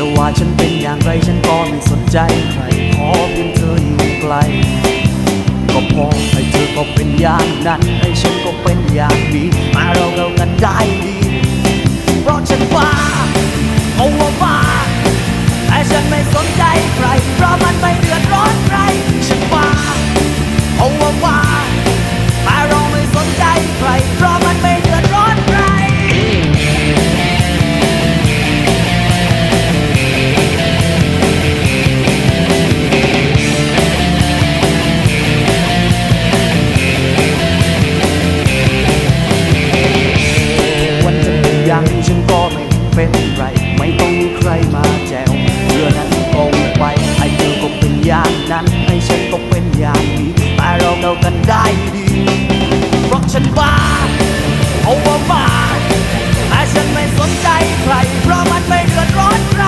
จะว่าฉันเป็นอย่างไรฉันก็ไม่สนใจใครขอเพียงเธออยู่ไกล ก็พอให้เธอก็เป็นอย่างนั้นให้ฉันก็เป็นอย่างนี้ มาเราเรากันได้ดีเพราะฉันว่าเอาว่าบ้าแต่ฉันไม่สนใจใคร จะเป็นอย่างฉันก็ไม่เป็นไร ไม่ต้องมีใครมาแจวเรื่อนั้นก็วิ่งไป ให้เธอก็เป็นอย่างนั้น ให้ฉันก็เป็นอย่างนี้